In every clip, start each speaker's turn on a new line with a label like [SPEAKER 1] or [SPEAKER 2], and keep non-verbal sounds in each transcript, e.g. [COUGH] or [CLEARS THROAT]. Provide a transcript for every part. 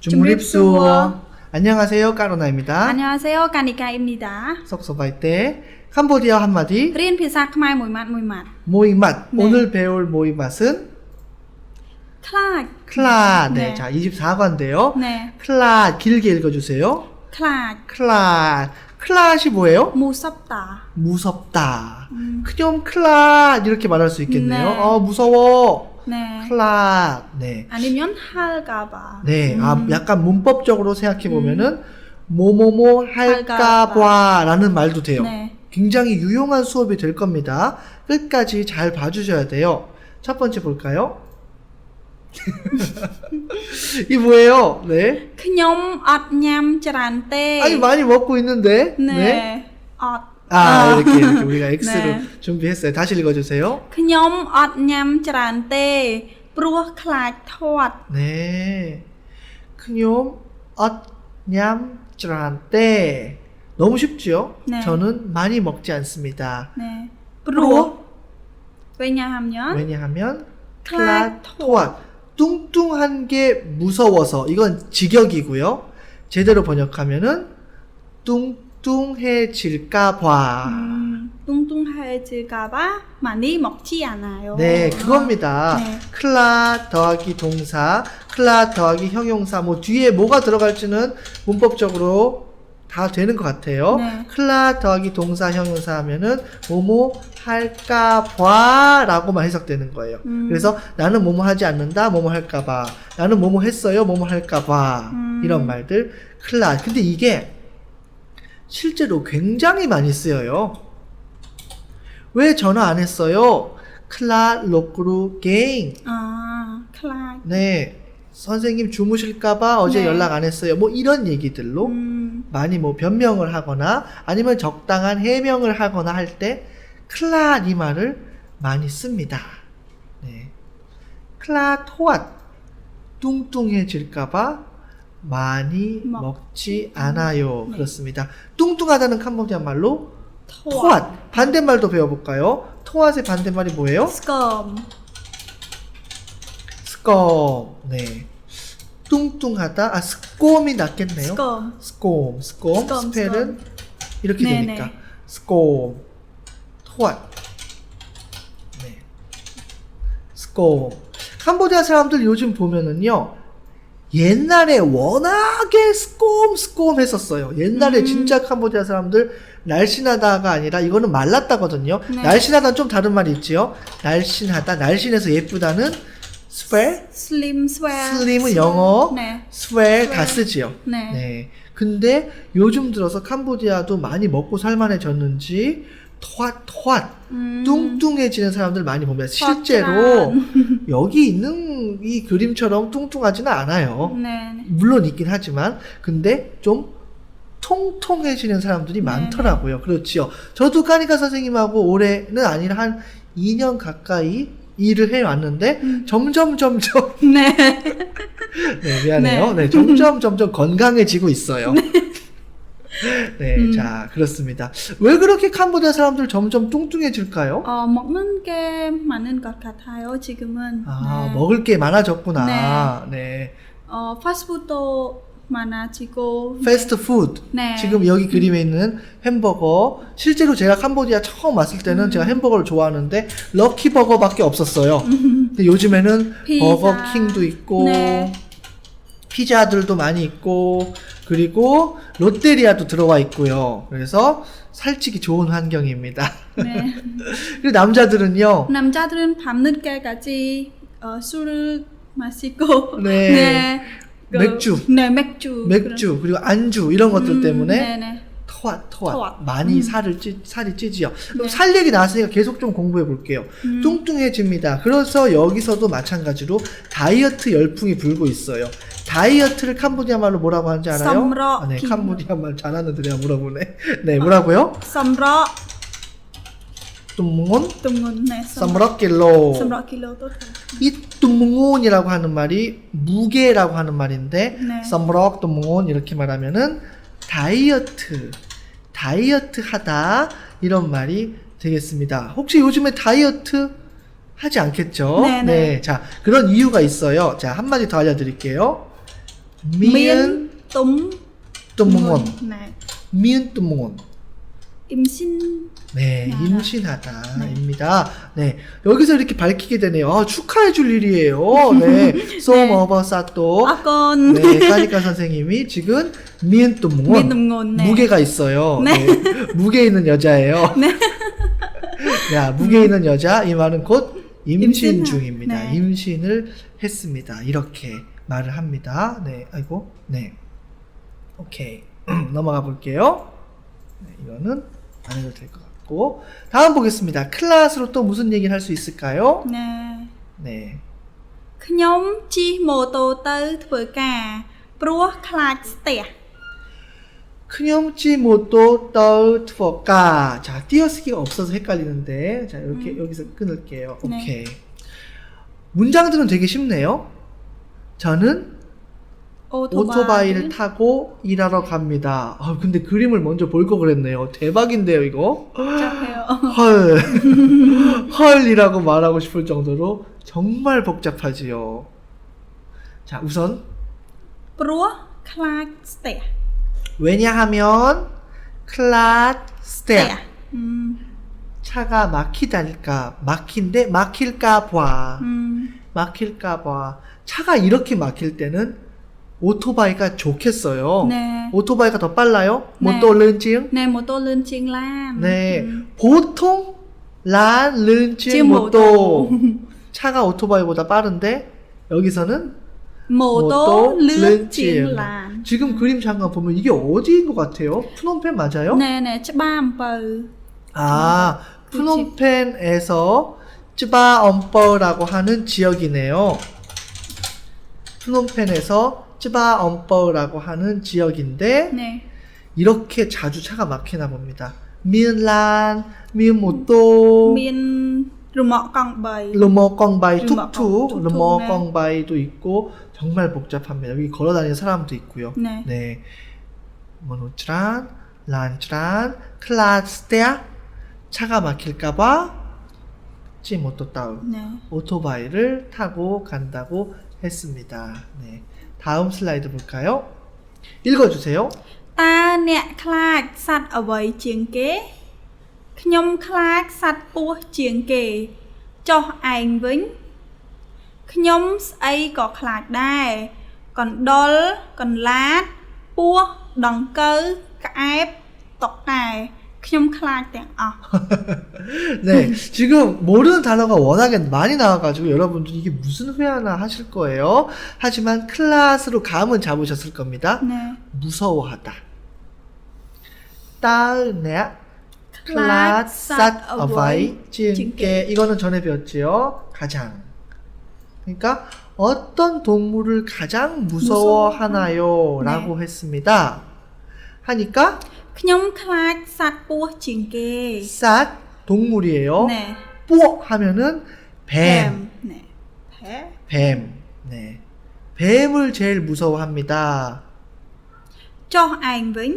[SPEAKER 1] 주립수어 안녕하세요 까로나입니다.
[SPEAKER 2] 안녕하세요 까니카입니다.
[SPEAKER 1] 섭섭할 때 캄보디아 한마디
[SPEAKER 2] 린 피사 크마이 모이맛 모이맛
[SPEAKER 1] 모이맛
[SPEAKER 2] 네.
[SPEAKER 1] 오늘 배울 모이맛은
[SPEAKER 2] 클라
[SPEAKER 1] 클라 네.
[SPEAKER 2] 네.
[SPEAKER 1] 24관데요
[SPEAKER 2] 네.
[SPEAKER 1] 클라 길게 읽어주세요.
[SPEAKER 2] 클라
[SPEAKER 1] 클라 클라시 뭐예요?
[SPEAKER 2] 무섭다
[SPEAKER 1] 무섭다
[SPEAKER 2] 음.
[SPEAKER 1] 그냥 클라 이렇게 말할 수 있겠네요.
[SPEAKER 2] 네.
[SPEAKER 1] 어 무서워
[SPEAKER 2] 네.
[SPEAKER 1] 클락. 네.
[SPEAKER 2] 아니면 할까봐.
[SPEAKER 1] 네. 아,
[SPEAKER 2] 음.
[SPEAKER 1] 아, 약간 문법적으로 생각해 보면은 음. 뭐뭐뭐 할까봐라는 말도 돼요.
[SPEAKER 2] 네.
[SPEAKER 1] 굉장히 유용한 수업이 될 겁니다. 끝까지 잘 봐주셔야 돼요. 첫 번째 볼까요? [LAUGHS] 이 뭐예요? 네.
[SPEAKER 2] 그냥 앗냠 찌란떼.
[SPEAKER 1] 아니 많이 먹고 있는데.
[SPEAKER 2] 네. 네.
[SPEAKER 1] 아 이렇게 이렇게 우리가 X로 [LAUGHS]
[SPEAKER 2] 네.
[SPEAKER 1] 준비했어요. 다시 읽어주세요.
[SPEAKER 2] ខ្ញុំអត់ញ៉ាំច្រើនទេព្រោះខ្លាចធាត់
[SPEAKER 1] 네. 그뇽 엇냠 짠때 너무 쉽지요?
[SPEAKER 2] 네.
[SPEAKER 1] 저는 많이 먹지 않습니다.
[SPEAKER 2] ណែព្រោះពេលញ៉ាំញ៉ាំ
[SPEAKER 1] 왜냐하면
[SPEAKER 2] 클라
[SPEAKER 1] 클라토아 뚱뚱한 게 무서워서 이건 직역이고요. 제대로 번역하면은 뚱 뚱뚱해질까 봐.
[SPEAKER 2] 음, 뚱뚱해질까 봐 많이 먹지 않아요.
[SPEAKER 1] 네, 그겁니다.
[SPEAKER 2] 네.
[SPEAKER 1] 클라 더하기 동사, 클라 더하기 형용사 뭐 뒤에 뭐가 들어갈지는 문법적으로 다 되는 것 같아요.
[SPEAKER 2] 네.
[SPEAKER 1] 클라 더하기 동사 형용사 하면은 뭐뭐 할까 봐라고만 해석되는 거예요.
[SPEAKER 2] 음.
[SPEAKER 1] 그래서 나는 뭐뭐 하지 않는다, 뭐뭐 할까 봐. 나는 뭐뭐 했어요, 뭐뭐 할까 봐.
[SPEAKER 2] 음.
[SPEAKER 1] 이런 말들 클라. 근데 이게 실제로 굉장히 많이 쓰여요. 왜 전화 안 했어요? 클라 로크루
[SPEAKER 2] 게임. 아, 클라.
[SPEAKER 1] 네. 선생님 주무실까봐 어제
[SPEAKER 2] 네.
[SPEAKER 1] 연락 안 했어요. 뭐 이런 얘기들로
[SPEAKER 2] 음.
[SPEAKER 1] 많이 뭐 변명을 하거나 아니면 적당한 해명을 하거나 할 때 클라 이 말을 많이 씁니다. 네. 클라 토앗 뚱뚱해질까봐 많이 먹지 않아요.
[SPEAKER 2] 네.
[SPEAKER 1] 그렇습니다. 뚱뚱하다는 캄보디안 말로 토앗. 반대말도 배워볼까요? 토앗의 반대말이 뭐예요?
[SPEAKER 2] 스컴.
[SPEAKER 1] 스컴. 네. 뚱뚱하다. 아, 스꼼이 낫겠네요.
[SPEAKER 2] 스컴.
[SPEAKER 1] 스꼼. 스꼼.
[SPEAKER 2] 스컴,
[SPEAKER 1] 스펠은 스컴. 이렇게
[SPEAKER 2] 네네.
[SPEAKER 1] 되니까. 스꼼. 토앗. 네. 스꼼. 캄보디아 사람들 요즘 보면은요. 옛날에 워낙에 스꼼 스꼼 했었어요 옛날에
[SPEAKER 2] 음.
[SPEAKER 1] 진짜 캄보디아 사람들 날씬하다가 아니라 이거는 말랐다거든요
[SPEAKER 2] 네.
[SPEAKER 1] 날씬하다는 좀 다른 말이 있지요 날씬하다 날씬해서 예쁘다는 스펠
[SPEAKER 2] slim swear
[SPEAKER 1] 슬림은 영어,
[SPEAKER 2] 네
[SPEAKER 1] 스웰 다. 쓰지요.
[SPEAKER 2] 네.
[SPEAKER 1] 네. 근데 요즘 들어서 캄보디아도 많이 먹고 살만해졌는지 토앗 토앗
[SPEAKER 2] 음.
[SPEAKER 1] 뚱뚱해지는 사람들 많이 봅니다. 실제로. [LAUGHS] 여기 있는 이 그림처럼 뚱뚱하지는 않아요.
[SPEAKER 2] 네, 네.
[SPEAKER 1] 물론 있긴 하지만 근데 좀 통통해지는 사람들이
[SPEAKER 2] 네.
[SPEAKER 1] 많더라고요. 그렇지요. 저도 까니까 선생님하고 올해는 아니라 한 2년 가까이 일을 해왔는데
[SPEAKER 2] 음.
[SPEAKER 1] 점점 점점
[SPEAKER 2] 네. [LAUGHS]
[SPEAKER 1] 네, 미안해요. 네, 점점 점점 건강해지고 있어요. 네,
[SPEAKER 2] 음.
[SPEAKER 1] 자, 그렇습니다. 왜 그렇게 캄보디아 사람들 점점 뚱뚱해질까요?
[SPEAKER 2] 어, 먹는 게 많은 것 같아요, 지금은.
[SPEAKER 1] 아,
[SPEAKER 2] 네.
[SPEAKER 1] 먹을 게 많아졌구나. 네.
[SPEAKER 2] 어, 패스트푸드도 많아지고.
[SPEAKER 1] 패스트푸드.
[SPEAKER 2] 네.
[SPEAKER 1] 지금 여기 그림에 있는 햄버거. 실제로 제가 캄보디아 처음 왔을 때는
[SPEAKER 2] 음.
[SPEAKER 1] 제가 햄버거를 좋아하는데 럭키버거밖에 없었어요. 근데 요즘에는 [LAUGHS]
[SPEAKER 2] 피자.
[SPEAKER 1] 버거킹도 있고
[SPEAKER 2] 네.
[SPEAKER 1] 피자들도 많이 있고 그리고 롯데리아도 들어와 있고요. 그래서 살찌기 좋은 환경입니다.
[SPEAKER 2] 네. [LAUGHS]
[SPEAKER 1] 그리고 남자들은요.
[SPEAKER 2] 남자들은 밤늦게까지 어, 술을 마시고. [LAUGHS]
[SPEAKER 1] 네.
[SPEAKER 2] 그-
[SPEAKER 1] 맥주.
[SPEAKER 2] 네, 맥주.
[SPEAKER 1] 맥주 그리고 안주 이런 것들
[SPEAKER 2] 음,
[SPEAKER 1] 때문에
[SPEAKER 2] 네네.
[SPEAKER 1] 토앗 토앗
[SPEAKER 2] 토앗.
[SPEAKER 1] 많이
[SPEAKER 2] 음.
[SPEAKER 1] 살을 찌 살이 찌지요. 그럼
[SPEAKER 2] 네.
[SPEAKER 1] 살 얘기 나왔으니까 계속 좀 공부해 볼게요.
[SPEAKER 2] 음.
[SPEAKER 1] 뚱뚱해집니다. 그래서 여기서도 마찬가지로 다이어트 열풍이 불고 있어요. 다이어트를 캄보디아 말로 뭐라고 하는지 알아요?
[SPEAKER 2] 썸러
[SPEAKER 1] 아, 네,
[SPEAKER 2] 기-
[SPEAKER 1] 캄보디아 말 잘하는데 내가 물어보네. [LAUGHS] 네, 뭐라고요?
[SPEAKER 2] 썸러
[SPEAKER 1] 뚱문
[SPEAKER 2] tumngun 네.
[SPEAKER 1] 썸럭길로.
[SPEAKER 2] 썸러 킬로 tốt.
[SPEAKER 1] 이 뚱문이라고 하는 말이 무게라고 하는 말인데
[SPEAKER 2] 네.
[SPEAKER 1] 썸럭 뚱문 이렇게 말하면은 다이어트 다이어트 하다 이런 말이 되겠습니다. 혹시 요즘에 다이어트 하지 않겠죠?
[SPEAKER 2] 네, 네.
[SPEAKER 1] 자, 그런 이유가 있어요. 자, 한마디 더 알려드릴게요. 미은
[SPEAKER 2] 똥
[SPEAKER 1] 뜬몽원
[SPEAKER 2] 네.
[SPEAKER 1] 미은 뜬몽원
[SPEAKER 2] 임신
[SPEAKER 1] 네,
[SPEAKER 2] 나라.
[SPEAKER 1] 임신하다입니다. 네. 여기서 이렇게 밝히게 되네요. 아, 축하해 줄 일이에요. 네. [LAUGHS] 소머버사또
[SPEAKER 2] 아건
[SPEAKER 1] 네, 까니까 선생님이 지금 미은 뜬몽원
[SPEAKER 2] 네.
[SPEAKER 1] 무게가 있어요.
[SPEAKER 2] 네.
[SPEAKER 1] 네 무게 있는 여자예요. [LAUGHS] 네. [LAUGHS] 야, 무게 있는 여자 이 말은 곧 임신
[SPEAKER 2] 임신,
[SPEAKER 1] 중입니다.
[SPEAKER 2] 네.
[SPEAKER 1] 임신을 했습니다. 이렇게 말을 합니다. 네, 아이고, 네, 오케이 [CLEARS THROAT] 넘어가 볼게요. 네, 이거는 안 해도 될 것 같고 다음 보겠습니다. 클라스로 또 무슨 얘기를 할 수 있을까요?
[SPEAKER 2] ណែ
[SPEAKER 1] 네,
[SPEAKER 2] ខ្ញុំជិះម៉ូតូទៅធ្វើការព្រោះខ្លាចស្ទះ
[SPEAKER 1] 큰염치 모또 떠 투어까 자 띄어쓰기가 없어서 헷갈리는데 자 이렇게 여기서 끊을게요.
[SPEAKER 2] 네.
[SPEAKER 1] 오케이 문장들은 되게 쉽네요. 저는 오토바이. 를 타고 일하러 갑니다. 아, 근데 그림을 먼저 볼 거 그랬네요. 대박인데요, 이거?
[SPEAKER 2] 복잡해요.
[SPEAKER 1] 헐. [LAUGHS] 헐이라고 말하고 싶을 정도로 정말 복잡하지요. 자, 우선.
[SPEAKER 2] 브로 클라스테.
[SPEAKER 1] 왜냐하면 클라스테.
[SPEAKER 2] 음.
[SPEAKER 1] 차가 막히다니까 막힌데 막힐까 봐.
[SPEAKER 2] 음.
[SPEAKER 1] 막힐까 봐. 차가 이렇게 막힐 때는 오토바이가 좋겠어요.
[SPEAKER 2] 네.
[SPEAKER 1] 오토바이가 더 빨라요?
[SPEAKER 2] 못
[SPEAKER 1] 떠올른징?
[SPEAKER 2] 네, 못 떠올른징 람.
[SPEAKER 1] 네.
[SPEAKER 2] 음.
[SPEAKER 1] 보통 란른징
[SPEAKER 2] 모도 뭐 [LAUGHS]
[SPEAKER 1] 차가 오토바이보다 빠른데 여기서는
[SPEAKER 2] 모도
[SPEAKER 1] 른징
[SPEAKER 2] 람.
[SPEAKER 1] 지금 그림 잠깐 보면 이게 어디인 것 같아요? 프놈펜 맞아요?
[SPEAKER 2] 네, 네. 쯔밤뻘.
[SPEAKER 1] 아, 프놈펜에서 쯔바엄뻘라고 하는 지역이네요. 수놈펜에서 쯔바 엄버라고 하는 지역인데
[SPEAKER 2] 네.
[SPEAKER 1] 이렇게 자주 차가 막히나 봅니다. 미은란, 미은모또,
[SPEAKER 2] 미은
[SPEAKER 1] 르머광바이, 르머광바이
[SPEAKER 2] 툭툭,
[SPEAKER 1] 르머광바이도 있고 정말 복잡합니다. 여기 걸어다니는 사람도 있고요.
[SPEAKER 2] 네.
[SPEAKER 1] 네. 모노츠란, 란츠란, 클라스테아 차가 막힐까봐 찌모토 따우
[SPEAKER 2] 네.
[SPEAKER 1] 오토바이를 타고 간다고 했습니다. 네. 다음 슬라이드 볼까요? 읽어주세요.
[SPEAKER 2] តើអ្នកខ្លាចសត្វអ្វីជាងគេខ្ញុំខ្លាចសត្វពស់ជាងគេចុះឯងវិញខ្ញុំស្អីក៏ខ្លាចដែរកណ្ដុលកន្លាតពស់ដង្កូវក្អែបតុកកែ ខ្ញុំខ្លាចទាំងអស់
[SPEAKER 1] 네, 지금 모르는 단어가 워낙에 많이 나와가지고 여러분들 이게 무슨 회화나 하실 거예요. 하지만 클라스로 감은 잡으셨을 겁니다.
[SPEAKER 2] ណែ
[SPEAKER 1] 무서워하다. 딸내 클라스 어바이 찐게 이거는 전에 배웠지요. 가장. 그러니까 어떤 동물을 가장 무서워하나요?
[SPEAKER 2] 네.
[SPEAKER 1] 라고 했습니다. 하니까
[SPEAKER 2] ខ្ញុំខ្លាចសត្វពស់ជាងគេ
[SPEAKER 1] 싹 동물이에요.
[SPEAKER 2] ណែ
[SPEAKER 1] 뽀 하면은 뱀.
[SPEAKER 2] ណែផែ
[SPEAKER 1] 뱀. 네. 뱀을 제일 무서워합니다.
[SPEAKER 2] ចុះឯងវិញ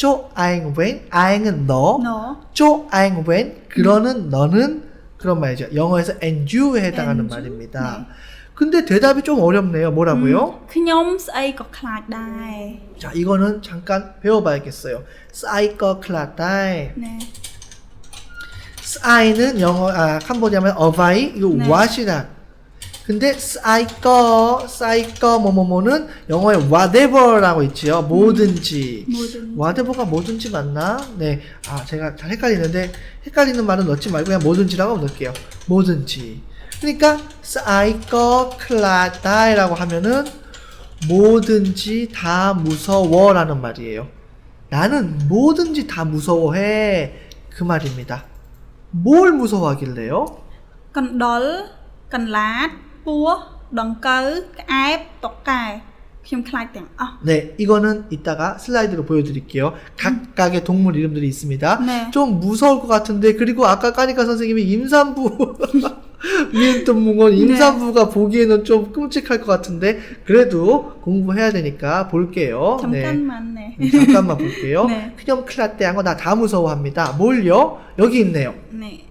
[SPEAKER 1] 쪼 아잉 웬 아잉은 너.
[SPEAKER 2] ណ
[SPEAKER 1] 쪼 아잉 웬 그러는 너는 그런 말이죠. 영어에서 and you에 해당하는
[SPEAKER 2] And you?
[SPEAKER 1] 말입니다.
[SPEAKER 2] 네.
[SPEAKER 1] 근데 대답이 좀 어렵네요. 뭐라고요?
[SPEAKER 2] ខ្ញុំស្អីក៏ខ្លាចដែរ
[SPEAKER 1] 자, 이거는 잠깐 배워봐야겠어요. 사이꺼 클라다이.
[SPEAKER 2] ណែ
[SPEAKER 1] 사이는 영어 아 캄보디아면 어바이 이거
[SPEAKER 2] 네.
[SPEAKER 1] 왓이다. 근데 사이꺼 사이꺼 뭐뭐뭐는 영어에 whatever라고 있지요. 뭐든지.
[SPEAKER 2] 모든
[SPEAKER 1] whatever가 뭐든지 맞나? 네. 아 제가 잘 헷갈리는데 헷갈리는 말은 넣지 말고 그냥 뭐든지라고 넣을게요. 뭐든지. 그러니까 사이코클라다이라고 하면은 뭐든지 다 무서워라는 말이에요. 나는 뭐든지 다 무서워해 그 말입니다. 뭘 무서워하길래요?
[SPEAKER 2] 건돌, 건랏, 뿌어, 덩꺼, 까앱, 떡까에
[SPEAKER 1] 네, 이거는 이따가 슬라이드로 보여드릴게요. 각각의 음. 동물 이름들이 있습니다.
[SPEAKER 2] 네.
[SPEAKER 1] 좀 무서울 것 같은데, 그리고 아까 까니까 선생님이 임산부 [LAUGHS] 이은동문건 인사부가 네. 보기에는 좀 끔찍할 것 같은데 그래도 공부해야 되니까 볼게요. 네.
[SPEAKER 2] 잠깐만 네.
[SPEAKER 1] 음, 잠깐만 볼게요. [LAUGHS]
[SPEAKER 2] 네.
[SPEAKER 1] 그냥 클라떼 한거 나 다 무서워합니다. 뭘요? 여기 있네요.
[SPEAKER 2] 네.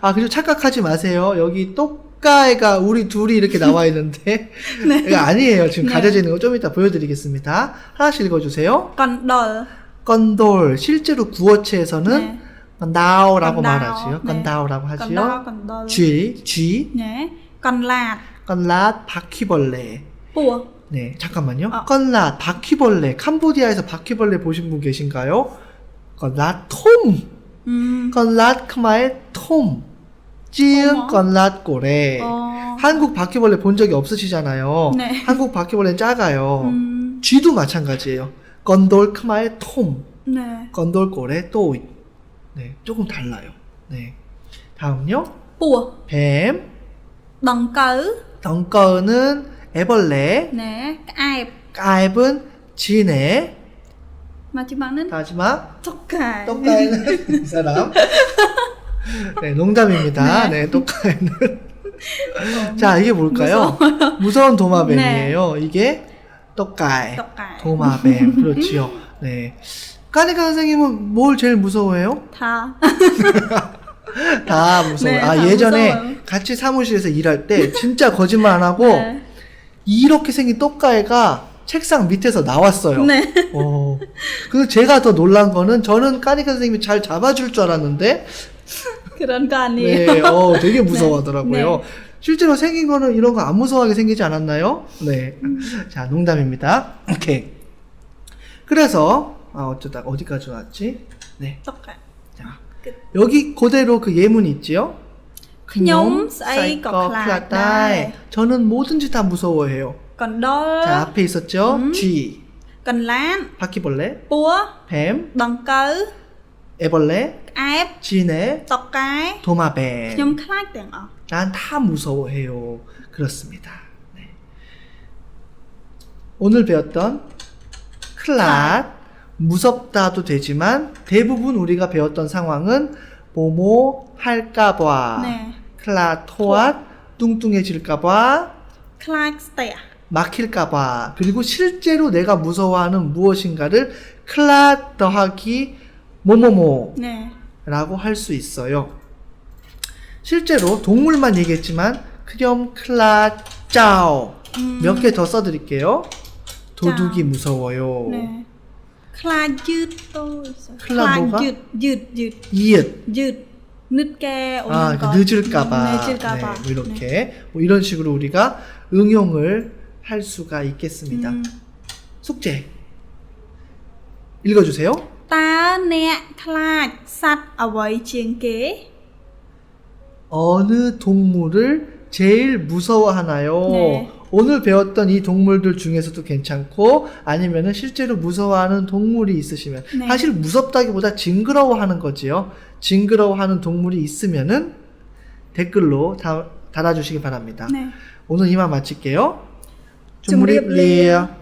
[SPEAKER 1] 아 그리고 착각하지 마세요. 여기 똑가이가 우리 둘이 이렇게 나와 있는데 [LAUGHS] 네. 이거 아니에요. 지금
[SPEAKER 2] 네.
[SPEAKER 1] 가려져 있는 거 좀 이따 보여드리겠습니다. 하나씩 읽어주세요.
[SPEAKER 2] 건돌.
[SPEAKER 1] 건돌 실제로 구어체에서는
[SPEAKER 2] 네.
[SPEAKER 1] 건다오라고
[SPEAKER 2] 건다오.
[SPEAKER 1] 말하지요.
[SPEAKER 2] 네.
[SPEAKER 1] 건다오라고 하지요.
[SPEAKER 2] con đol.
[SPEAKER 1] 쥐, 쥐,
[SPEAKER 2] 네. Lạt.
[SPEAKER 1] 건랏, 바퀴벌레.
[SPEAKER 2] Pua.
[SPEAKER 1] 네, 잠깐만요.
[SPEAKER 2] 어.
[SPEAKER 1] 건랏, 바퀴벌레. 캄보디아에서 바퀴벌레 보신 분 계신가요? 건랏, 톰.
[SPEAKER 2] 음.
[SPEAKER 1] 건랏, 크마의 톰. 찌은
[SPEAKER 2] 어머.
[SPEAKER 1] 건랏 고래.
[SPEAKER 2] 어.
[SPEAKER 1] 한국 바퀴벌레 본 적이 없으시잖아요.
[SPEAKER 2] 네.
[SPEAKER 1] 한국 바퀴벌레는 작아요.
[SPEAKER 2] 음.
[SPEAKER 1] 쥐도 마찬가지예요. 건돌 크마의 톰.
[SPEAKER 2] 네.
[SPEAKER 1] 건돌 고래 또. 네, 조금 달라요. 네. 다음요.
[SPEAKER 2] Pua.
[SPEAKER 1] 뱀.
[SPEAKER 2] Cử.
[SPEAKER 1] 덩꺼는 애벌레.
[SPEAKER 2] 네. Ảp.
[SPEAKER 1] 깔은 지네.
[SPEAKER 2] 마지막은
[SPEAKER 1] 마지막
[SPEAKER 2] 떡갈.
[SPEAKER 1] 똑가에는 이 사람. [LAUGHS] 네, 농담입니다.
[SPEAKER 2] 네.
[SPEAKER 1] 네, 똑가에는. 자, 이게 뭘까요? 무서운 도마뱀이에요. 이게 똑가에.
[SPEAKER 2] 떡갈.
[SPEAKER 1] 도마뱀. 그렇지요. [LAUGHS] 네. 까니까 선생님은 뭘 제일 무서워해요?
[SPEAKER 2] 다. [LAUGHS]
[SPEAKER 1] 다 무서워요.
[SPEAKER 2] 네,
[SPEAKER 1] 아,
[SPEAKER 2] 다
[SPEAKER 1] 예전에
[SPEAKER 2] 무서워요.
[SPEAKER 1] 같이 사무실에서 일할 때 진짜 거짓말 안 하고
[SPEAKER 2] 네.
[SPEAKER 1] 이렇게 생긴 똑가애가 책상 밑에서 나왔어요.
[SPEAKER 2] 네.
[SPEAKER 1] 어. 그래서 제가 더 놀란 거는 저는 까니까 선생님이 잘 잡아줄 줄 알았는데
[SPEAKER 2] 그런 거 아니에요.
[SPEAKER 1] 네, 어, 되게 무서워하더라고요.
[SPEAKER 2] 네.
[SPEAKER 1] 실제로 생긴 거는 이런 거 안 무서워하게 생기지 않았나요? 네. 자, 농담입니다. 오케이. 그래서, 아 어쩌다 어디까지 왔지? 네. 자 여기 그대로 그 예문 있지요?
[SPEAKER 2] 그냥 사이코 클라다이. 네.
[SPEAKER 1] 저는 뭐든지 다 무서워해요.
[SPEAKER 2] 건달.
[SPEAKER 1] 자 앞에 있었죠?
[SPEAKER 2] 음.
[SPEAKER 1] 쥐.
[SPEAKER 2] 건란.
[SPEAKER 1] 바퀴벌레.
[SPEAKER 2] 뿌어.
[SPEAKER 1] 뱀.
[SPEAKER 2] 덩까우.
[SPEAKER 1] 애벌레.
[SPEAKER 2] 앱.
[SPEAKER 1] 지네.
[SPEAKER 2] 떡갈.
[SPEAKER 1] 도마뱀.
[SPEAKER 2] 그냥 클라이땡 어.
[SPEAKER 1] 난다 무서워해요. 그렇습니다. 네. 오늘 배웠던 클랏. 무섭다도 되지만 대부분 우리가 배웠던 상황은 뭐뭐 할까봐
[SPEAKER 2] 네.
[SPEAKER 1] 클라토앗 뚱뚱해질까봐
[SPEAKER 2] 클라스타야
[SPEAKER 1] 막힐까봐 그리고 실제로 내가 무서워하는 무엇인가를 클라 더하기 뭐뭐뭐라고 네. 할수 있어요. 실제로 동물만 얘기했지만 크렴 클라 짜오
[SPEAKER 2] 음.
[SPEAKER 1] 몇개 더 써드릴게요. 도둑이 무서워요.
[SPEAKER 2] 네. ខ្លាចយឺតតូច
[SPEAKER 1] ខ្លាច뭐가?
[SPEAKER 2] យឺតយឺតយឺត
[SPEAKER 1] 이읒
[SPEAKER 2] យឺតនឹកកែ
[SPEAKER 1] 아
[SPEAKER 2] 거.
[SPEAKER 1] 늦을까봐
[SPEAKER 2] 네, 늦을까봐
[SPEAKER 1] 네, 뭐 이렇게 뭐 이런 식으로 우리가 응용을 할 수가 있겠습니다.
[SPEAKER 2] 음.
[SPEAKER 1] 숙제 읽어주세요.
[SPEAKER 2] តើអ្នកខ្លាចសត្វអ្វីជាងគេ
[SPEAKER 1] 어느 동물을 제일 무서워하나요?
[SPEAKER 2] 네.
[SPEAKER 1] 오늘 배웠던 이 동물들 중에서도 괜찮고 아니면은 실제로 무서워하는 동물이 있으시면
[SPEAKER 2] 네.
[SPEAKER 1] 사실 무섭다기보다 징그러워하는 거지요. 징그러워하는 동물이 있으면은 댓글로 다, 달아주시기
[SPEAKER 2] 바랍니다.ណែ
[SPEAKER 1] 오늘 이만 마칠게요. 좀좀 리요